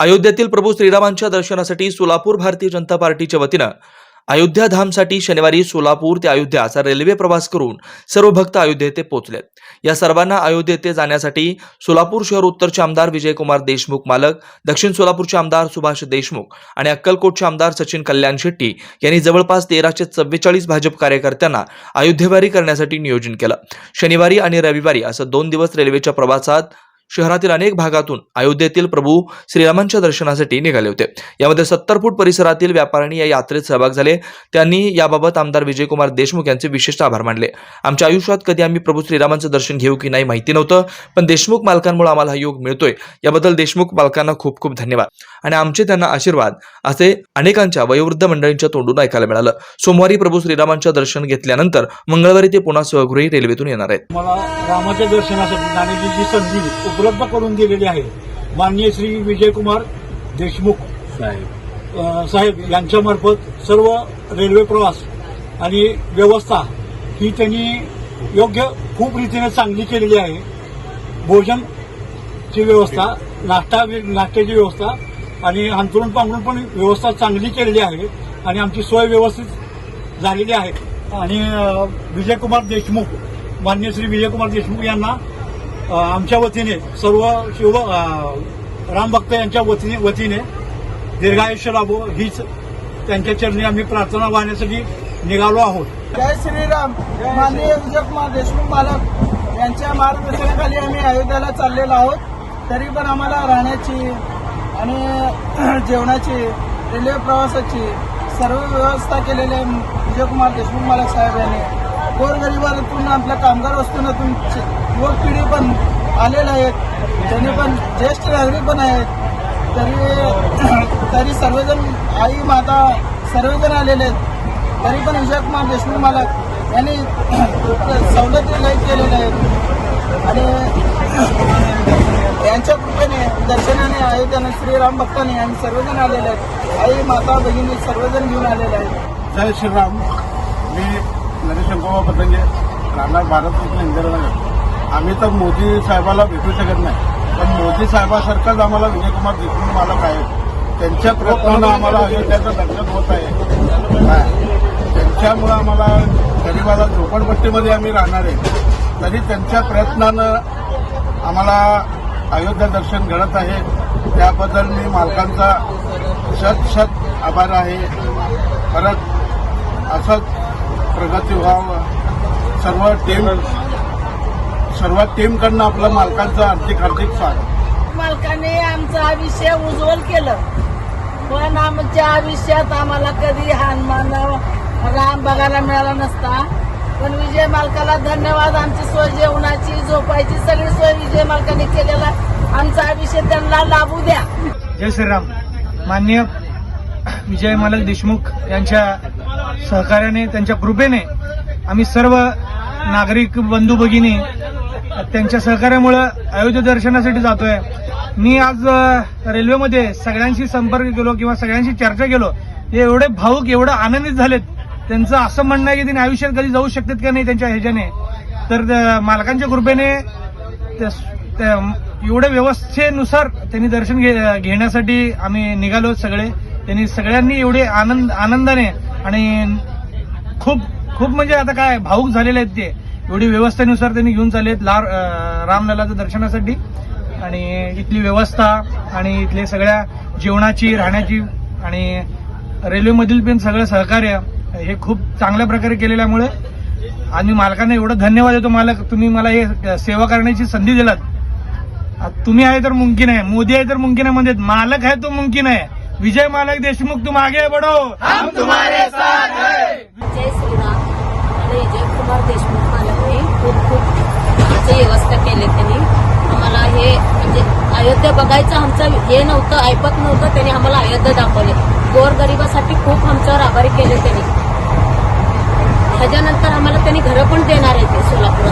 अयोध्येतील प्रभू श्रीरामांच्या दर्शनासाठी सोलापूर भारतीय जनता पार्टीच्या वतीनं अयोध्या धामसाठी शनिवारी सोलापूर ते अयोध्या असा रेल्वे प्रवास करून सर्व भक्त अयोध्ये येथे पोहोचले. या सर्वांना अयोध्ये येथे जाण्यासाठी सोलापूर शहर उत्तरचे आमदार विजयकुमार देशमुख मालक दक्षिण सोलापूरचे आमदार सुभाष देशमुख आणि अक्कलकोटचे आमदार सचिन कल्याण शेट्टी यांनी जवळपास तेराशे चव्वेचाळीस भाजप कार्यकर्त्यांना अयोध्येवारी करण्यासाठी नियोजन केलं. शनिवारी आणि रविवारी असं दोन दिवस रेल्वेच्या प्रवासात शहरातील अनेक भागातून अयोध्येतील प्रभू श्रीरामांच्या दर्शनासाठी निघाले होते. यामध्ये सत्तर फूट परिसरातील व्यापाऱ्यांनी या यात्रेत सहभाग झाले. त्यांनी याबाबत आमदार विजयकुमार देशमुख यांचे विशेष आभार मानले. आमच्या आयुष्यात कधी आम्ही प्रभू श्रीरामांचं दर्शन घेऊ की नाही माहिती नव्हतं पण देशमुख मालकांमुळे आम्हाला हा योग मिळतोय. याबद्दल देशमुख मालकांना खूप खूप धन्यवाद. आणि आमचे त्यांना आशीर्वाद असे अनेकांच्या वयोवृद्ध मंडळींच्या तोंडून ऐकायला मिळालं. सोमवारी प्रभू श्रीरामांच्या दर्शन घेतल्यानंतर मंगळवारी ते पुन्हा स्वगृही रेल्वेतून येणार आहेत. मला रामाच्या दर्शनासाठी जाण्याची जी संधी उपलब्ध करून दिलेली आहे. माननीय श्री विजयकुमार देशमुख साहेब. साहेब यांच्यामार्फत सर्व रेल्वे प्रवास आणि व्यवस्था ही त्यांनी योग्य खूप रीतीने चांगली केलेली आहे. भोजनची व्यवस्था नाश्ता नाश्त्याची व्यवस्था आणि अंतरून पांघरून पण व्यवस्था चांगली केलेली आहे आणि आमची सोय व्यवस्थित झालेली आहे. आणि विजयकुमार देशमुख मान्य श्री विजयकुमार देशमुख यांना आमच्या वतीने सर्व शिव रामभक्त यांच्या वतीने वतीने दीर्घायुष्य लाभो हीच त्यांच्या चरणी आम्ही प्रार्थना वाहण्यासाठी निघालो आहोत. जय श्रीराम. माननीय विजयकुमार देशमुख मालक यांच्या मार्गदर्शनाखाली आम्ही अयोध्याला चाललेलो आहोत. तरी पण आम्हाला राहण्याची आणि जेवणाची रेल्वे प्रवासाची सर्व व्यवस्था केलेली आहे विजयकुमार देशमुख मालक साहेब यांनी. गोरगरिबातून आपल्या कामगार वस्तूंतून युवक पिढी पण आलेले आहेत त्यांनी पण ज्येष्ठ नागरिक पण आहेत. तरी तरी सर्वजण आई माता सर्वजण आलेले आहेत. तरी पण विजयकुमार देशमुख मालक यांनी सवलती लय केलेल्या आहेत. आणि यांच्या कृपेने दर्शनाने अयोध्याने श्रीराम भक्ताने आणि सर्वजण आलेले आहेत. आई माता भगिनी सर्वजण घेऊन आलेले आहेत. जय श्रीराम. नरेश पतंगे राहणार भारत इंदिरानगर आम्ही तर मोदी साहेबाला भेटू शकत नाही. पण मोदी साहेबासारखंच आम्हाला विजयकुमार देशमुख मालक आहे त्यांच्या प्रयत्नानं आम्हाला अयोध्याचं दर्शन होत आहे. त्यांच्यामुळं आम्हाला गरीबाला झोपडपट्टीमध्ये आम्ही राहणार आहे. तरी त्यांच्या प्रयत्नानं आम्हाला अयोध्या दर्शन घडत आहे. त्याबद्दल मी मालकांचा शत शत आभार आहे. परत असंच प्रगती व्हावं. सर्व टीम सर्व टीमकडनं आपलं मालकांचं हार्दिक हार्दिक स्वागत. मालकाने आमचं आयुष्य उज्ज्वल केलं. पण आमच्या आयुष्यात आम्हाला कधी हनुमान राम बघायला मिळाला नसता. पण विजय मालकाला धन्यवाद. आमची सोय जेवणाची झोपायची सगळी सोय विजय मालकाने केलेला. आमचा आयुष्य त्यांना लाभू द्या. जय श्रीराम. माननीय विजय मालक देशमुख यांच्या सहकार्याने त्यांच्या कृपेने आम्ही सर्व नागरिक बंधू भगिनी त्यांच्या सहकार्यामुळं अयोध्या दर्शनासाठी जातोय. मी आज रेल्वेमध्ये सगळ्यांशी संपर्क केलो किंवा सगळ्यांशी चर्चा केलो हे एवढे भाऊक एवढं आनंदित झालेत. त्यांचं असं म्हणणं आहे की त्यांनी आयुष्यात कधी जाऊ शकतात का नाही त्यांच्या ह्याच्याने. तर मालकांच्या कृपेने त्या- त्या- एवढ्या व्यवस्थेनुसार त्यांनी दर्शन घे- घेण्यासाठी आम्ही निघालो सगळे. त्यांनी सगळ्यांनी एवढे आनंद आनंदाने आणि खूप खूप म्हणजे आता काय भाऊक झालेले आहेत ते. एवढी व्यवस्थेनुसार त्यांनी घेऊन चाललेत लार अं, दर्शनासाठी. आणि इथली व्यवस्था आणि इथले सगळ्या जेवणाची राहण्याची आणि रेल्वेमधील पण सगळं सहकार्य हे खूप चांगल्या प्रकारे केलेल्यामुळे आम्ही मालकांना एवढं धन्यवाद देतो. मालक तुम्ही मला हे सेवा करण्याची संधी दिलात. तुम्ही आहे तर मुमकिन आहे. मोदी आहे तर मुमकिन आहे. म्हणजे मालक आहे तो मुमकिन आहे. विजय मालक देशमुख तुम आगे बढ़ो जय श्रीराम. आणि जयकुमार देशमुख मालकने खूप खूप आमची व्यवस्था केली त्यांनी. आम्हाला हे म्हणजे अयोध्या बघायचं आमचं हे नव्हतं ऐपत नव्हतं त्यांनी आम्हाला अयोध्या दाखवले. गोरगरिबासाठी खूप आमच्यावर आभारी केले त्यांनी. ह्याच्यानंतर आम्हाला त्यांनी घरं पण देणार आहे ते सोलापूर